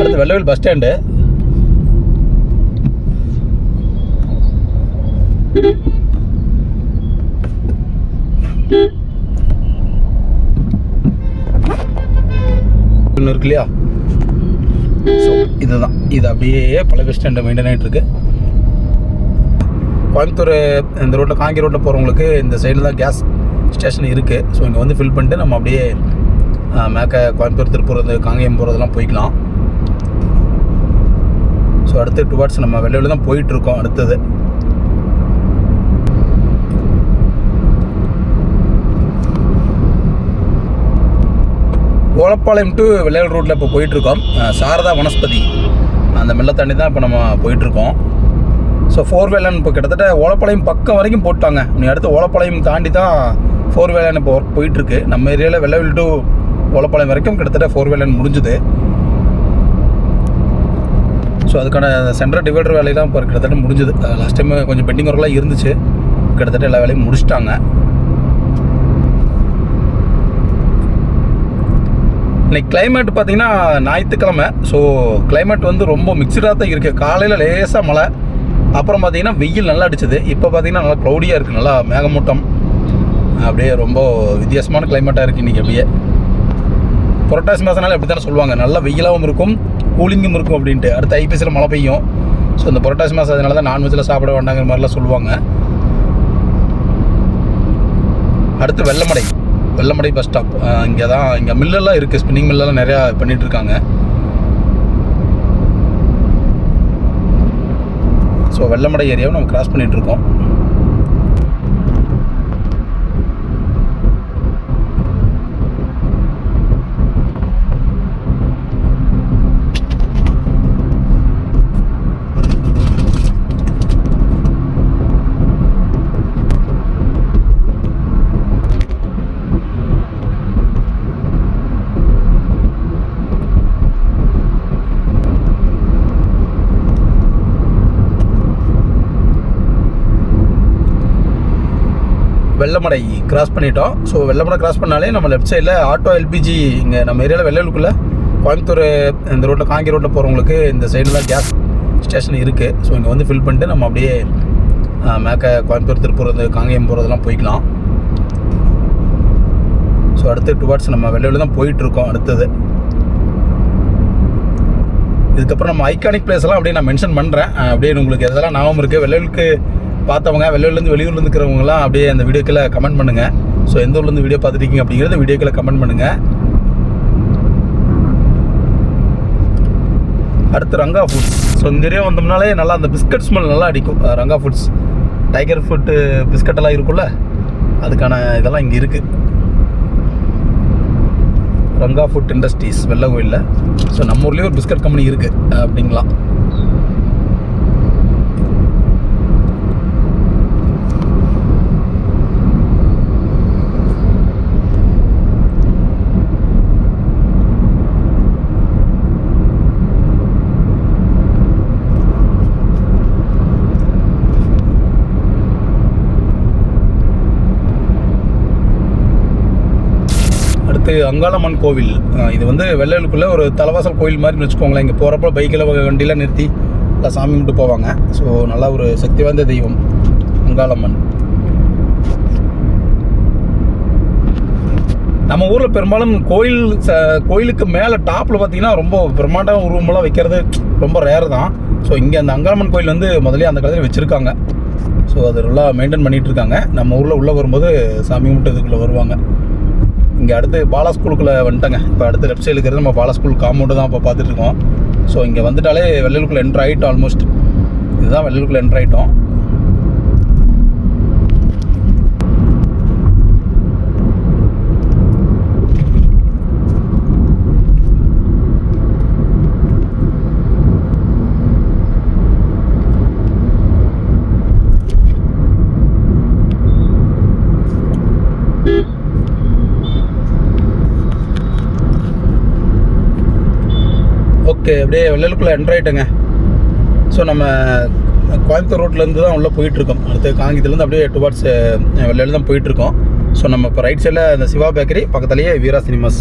அடுத்து வெள்ளவேல் bus stand ஒன்று இருக்கு இல்லையா? ஸோ இதுதான். இது அப்படியே பழைய பஸ் ஸ்டாண்டை மெயின்டைன் ஆகிட்டு இருக்கு. கோயம்புத்தூர் இந்த ரோட்டில் காங்கி ரோட்டில் போகிறவங்களுக்கு இந்த சைடில் தான் கேஸ் ஸ்டேஷன் இருக்குது ஸோ இங்கே வந்து ஃபில் பண்ணிட்டு நம்ம அப்படியே மேக்க கோயம்புத்தூர் திருப்பூர் இந்த காங்கேயம் போகிறதெல்லாம் போய்க்கலாம். அடுத்து டுவார்ட்ஸ் நம்ம வெளியில் தான் போயிட்டுருக்கோம் அடுத்தது. ஓலப்பாளையம் டு விளையாடு ரோட்டில் இப்போ போயிட்டுருக்கோம். சாரதா வனஸ்பதி. அந்த மெல்ல தண்ணி தான் இப்போ நம்ம போயிட்டுருக்கோம். ஸோ ஃபோர் வேலன் இப்போ கிட்டத்தட்ட ஓலப்பாளையம் பக்கம் வரைக்கும் போட்டாங்க. நீ அடுத்து ஓலப்பாளையம் தாண்டி தான் ஃபோர் வேலன் இப்போ ஒர்க் போயிட்டுருக்கு. நம்ம ஏரியாவில் வெள்ளவில் டு ஓலப்பாளையம் வரைக்கும் கிட்டத்தட்ட ஃபோர் வேலன் முடிஞ்சுது. ஸோ அதுக்கான சென்ட்ரல் டிவைடர் வேலையெல்லாம் இப்போ கிட்டத்தட்ட முடிஞ்சது. Uh, லாஸ்ட் டைம் கொஞ்சம் பெண்டிங் ஒர்க்லாம் இருந்துச்சு. கிட்டத்தட்ட எல்லா வேலையும் முடிச்சிட்டாங்க. இன்னைக்கு கிளைமேட் பார்த்தீங்கன்னா ஞாயிற்றுக்கிழமை. ஸோ கிளைமேட் வந்து ரொம்ப மிக்சடாக தான் இருக்குது காலையில் லேசாக மழை. அப்புறம் பார்த்தீங்கன்னா வெயில் நல்லா அடிச்சது. இப்போ பார்த்தீங்கன்னா நல்லா க்ளௌடியாக இருக்குது நல்லா மேகமூட்டம். அப்படியே ரொம்ப வித்தியாசமான கிளைமேட்டாக இருக்குது இன்றைக்கி அப்படியே. புரட்டாசி மாதம்னால எப்படி தானே சொல்லுவாங்க. நல்லா வெயிலாகவும் இருக்கும். கூலிங்கும் இருக்கும் அப்படின்ட்டு. அடுத்து ஐபிஎஸ்சில் மழை பெய்யும். ஸோ இந்த புரட்டாசி மாதம் அதனால தான் நான்வெஜ்ஜில் சாப்பிட வேண்டாங்கிற மாதிரிலாம் சொல்லுவாங்க. அடுத்து வெள்ளமடை. வெள்ளமடை பஸ் ஸ்டாப் இங்கே தான் இங்கே மில்லெல்லாம் இருக்குது ஸ்பின்னிங் மில்லெல்லாம் நிறையா பண்ணிகிட்டு இருக்காங்க. ஸோ வெள்ளமடை ஏரியாவை நம்ம கிராஸ் இருக்கோம். வெள்ளமடை கிராஸ் பண்ணிட்டோம். ஸோ வெள்ளமடை கிராஸ் பண்ணாலே நம்ம லெஃப்ட் சைடில் ஆட்டோ எல்பிஜி இங்கே நம்ம ஏரியாவில் வெள்ளையலுக்குள்ளே கோயம்புத்தூர் இந்த ரோட்டில் காங்கி ரோட்டில் போகிறவங்களுக்கு இந்த சைடில் கேஸ் ஸ்டேஷன் இருக்குது ஸோ இங்கே வந்து ஃபில் பண்ணிட்டு நம்ம அப்படியே மேக்க கோயம்புத்தூர் திருப்பூர் இந்த காங்கேயம் போகிறதெல்லாம் போய்க்கலாம். ஸோ அடுத்து டுவார்ட்ஸ் நம்ம வெளியில் தான் போயிட்டுருக்கோம் அடுத்தது. இதுக்கப்புறம் நம்ம ஐக்கானிக் பிளேஸ் எல்லாம் அப்படியே நான் மென்ஷன் பண்ணுறேன் அப்படியே உங்களுக்கு எதெல்லாம் ஞாபகம் இருக்குது வெள்ளைகளுக்கு பார்த்தவங்க வெளியூர்லேருந்து வெளியூர்லேருந்து இருக்கிறவங்களாம் அப்படியே அந்த வீடியோக்கில் கமெண்ட் பண்ணுங்கள் ஸோ எந்த ஊர்லேருந்து வீடியோ பார்த்துருக்கீங்க அப்படிங்கிறத வீடியோக்கில் கமெண்ட் பண்ணுங்கள் அடுத்து ரங்கா ஃபுட்ஸ் ஸோ இந்த ஏரியா வந்தோம்னாலே நல்லா அந்த பிஸ்கட் ஸ்மெல் நல்லா அடிக்கும். ரங்கா ஃபுட்ஸ் டைகர் ஃபுட்டு பிஸ்கட்டெல்லாம் இருக்கும்ல? அதுக்கான இதெல்லாம் இங்கே இருக்குது ரங்கா ஃபுட் இண்டஸ்ட்ரீஸ் வெள்ளகோயிலில் ஸோ நம்ம ஊர்லேயே ஒரு பிஸ்கட் கம்பெனி இருக்குது அப்படிங்களா அடுத்து அங்காளம்மன் கோவில். இது வந்து வெள்ளையலுக்குள்ளே ஒரு தலைவாசல் கோவில் மாதிரி வச்சுக்கோங்களேன். இங்கே போகிறப்ப பைக்கில் வண்டியில் நிறுத்தி நல்லா சாமி கும்பிட்டு போவாங்க. ஸோ நல்லா ஒரு சக்தி வாய்ந்த தெய்வம் அங்காளம்மன். நம்ம ஊரில் பெரும்பாலும் கோயில் ச- கோயிலுக்கு மேலே டாப்பில் பார்த்தீங்கன்னா ரொம்ப பிரம்மாண்டம் உருவமெல்லாம் வைக்கிறது ரொம்ப ரேர் தான். ஸோ இங்கே அந்த அங்காளம்மன் கோயில் வந்து முதல்ல அந்த காலத்தில் வச்சுருக்காங்க. ஸோ அது நல்லா மெயின்டைன் பண்ணிகிட்ருக்காங்க நம்ம ஊரில் உள்ளே வரும்போது சாமி கும்பிட்டதுக்குள்ளே வருவாங்க. இங்கே அடுத்து பாலா ஸ்கூலுக்குள்ளே வந்துட்டேங்க. இப்போ அடுத்து லெஃப்ட் சைடு இருக்கிறது நம்ம பாலா ஸ்கூல் காம்பவுண்டு தான் இப்போ பார்த்துட்டு இருக்கோம். ஸோ இங்கே வந்துட்டாலே வெள்ளலுக்குள்ளே என்ட்ரு ஆகிட்டோம் ஆல்மோஸ்ட் இதுதான் வெள்ளலுக்குள்ளே என்ட்ரு ஆகிட்டோம் ஓகே அப்படியே வெள்ளலுக்குள்ளே என்ட்ரு ஸோ நம்ம கோயம்புத்தூர் ரோட்லேருந்து தான் உள்ளே போயிட்டுருக்கோம் அடுத்து காங்கியத்துலேருந்து அப்படியே டுவார்ட்ஸ் வெள்ளையில் தான் போயிட்டுருக்கோம் ஸோ நம்ம இப்போ ரைட் சைடில் இந்த சிவா பேக்கரி பக்கத்துலேயே வீரா சினிமாஸ்.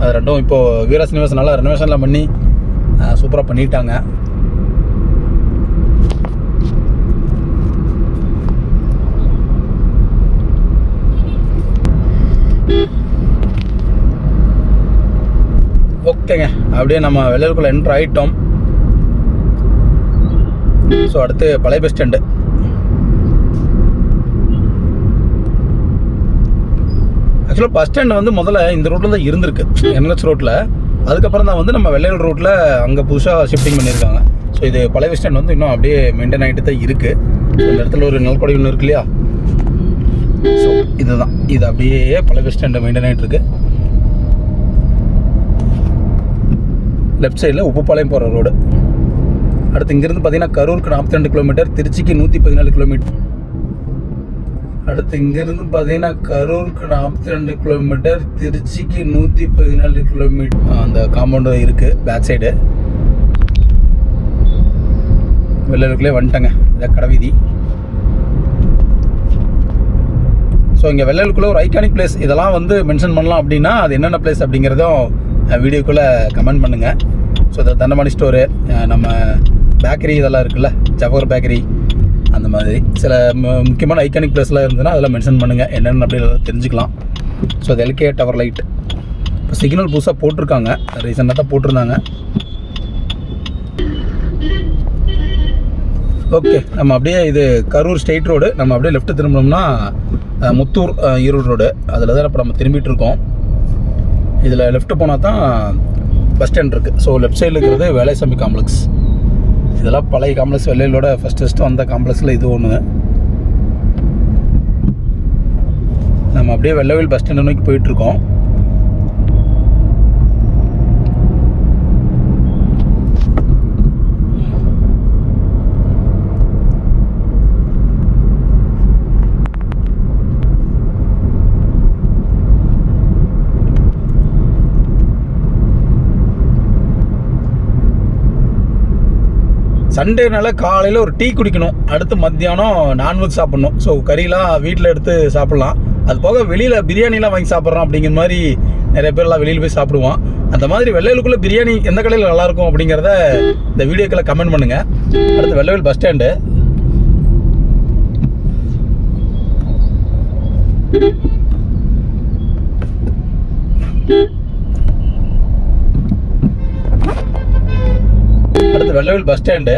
அது ரெண்டும் இப்போது வீரா சினிமாஸ் நல்லா ரெனோவேஷன்லாம் பண்ணி சூப்பராக பண்ணிட்டாங்க. ஓகேங்க. அப்படியே நம்ம வெள்ளையருக்குள்ள என்ட்ரு ஆகிட்டோம் ஸோ அடுத்து பழைய பஸ் ஸ்டாண்டு ஆக்சுவலாக பஸ் ஸ்டாண்ட் வந்து முதல்ல இந்த ரோட்டில் தான் இருந்திருக்கு. என்எஸ் ரோட்டில் அதுக்கப்புறம் தான் வந்து நம்ம வெள்ளையல் ரோட்டில் அங்கே புதுசாக ஷிஃப்டிங் பண்ணியிருக்காங்க. ஸோ இது பழைய பஸ் ஸ்டாண்ட் வந்து இன்னும் அப்படியே மெயின்டைன் ஆகிட்டு தான் இருக்குது இந்த இடத்துல ஒரு நெல்கொடை ஒன்று இருக்கு இல்லையா? ஸோ இதுதான். இது அப்படியே பழைய பஸ் ஸ்டாண்டை மெயின்டைன் ஆகிட்டு இருக்குது லெஃப்ட் சைடில் உப்புப்பாளையம் போகிற ரோடு அடுத்து இங்கேருந்து பார்த்தீங்கன்னா கரூருக்கு நாற்பத்தி ரெண்டு கிலோமீட்டர் திருச்சிக்கு நூற்றி பதினாலு கிலோமீட்டர் அடுத்து இங்கேருந்து பார்த்தீங்கன்னா கரூருக்கு நாற்பத்தி ரெண்டு கிலோமீட்டர் திருச்சிக்கு நூற்றி பதினாலு கிலோமீட்டர் அந்த காம்பவுண்டு இருக்குது பேக் சைடு வெள்ளருக்குள்ளே வந்துட்டேங்க இதை கடைவீதி. ஸோ இங்கே வெள்ளலுக்குள்ளே ஒரு ஐகானிக் பிளேஸ் இதெல்லாம் வந்து மென்ஷன் பண்ணலாம் அப்படின்னா அது என்னென்ன பிளேஸ் அப்படிங்கிறதும் வீடியோக்குள்ளே கமெண்ட் பண்ணுங்கள் ஸோ இந்த தண்டமணி ஸ்டோரு நம்ம பேக்கரி இதெல்லாம் இருக்குல்ல ஜவஹர் பேக்கரி அந்த மாதிரி. சில முக்கியமான ஐக்கானிக் பிளேஸ்லாம் இருந்ததுன்னா அதெல்லாம் மென்ஷன் பண்ணுங்கள் என்னென்னு அப்படி தெரிஞ்சுக்கலாம். ஸோ அது எல்கே டவர் லைட் இப்போ சிக்னல் புதுசாக போட்டிருக்காங்க. ரீசெண்டாக தான் போட்டிருந்தாங்க. ஓகே நம்ம அப்படியே இது கரூர் ஸ்டேட் ரோடு நம்ம அப்படியே லெஃப்ட் திரும்பினோம்னா முத்தூர் ஈரோடு ரோடு அதில் தான் இப்போ நம்ம திரும்பிட்டு இருக்கோம். இதில் லெஃப்ட் போனால் தான் பஸ் ஸ்டாண்ட் இருக்குது ஸோ லெஃப்ட் சைடில் இருக்கிறது வேலைசாமி காம்ப்ளெக்ஸ் இதெல்லாம் பழைய காம்ப்ளெக்ஸ் வெள்ளையிலோட ஃபஸ்ட் ஃபஸ்ட்டு வந்த காம்ப்ளெக்ஸில் இது ஒன்று நம்ம அப்படியே வெள்ளவேல் பஸ் ஸ்டாண்ட் நோக்கி போயிட்டுருக்கோம் சண்டேனால காலையில் ஒரு டீ குடிக்கணும். அடுத்து மத்தியானம் நான்வெஜ் சாப்பிட்ணும். ஸோ கறிலாம் வீட்டில் எடுத்து சாப்பிட்லாம். அது போக வெளியில் பிரியாணிலாம் வாங்கி சாப்பிட்றோம் அப்படிங்கிற மாதிரி நிறைய பேர்லாம் வெளியில் போய் சாப்பிடுவோம் அந்த மாதிரி வெள்ளையிலுக்குள்ளே பிரியாணி எந்த கடையில் நல்லாயிருக்கும் அப்படிங்கிறத இந்த வீடியோக்களை கமெண்ட் பண்ணுங்கள் அடுத்து வெள்ளைவேல் பஸ் ஸ்டாண்டு அடுத்து வெள்ளவில் பஸ் ஸ்டாண்டு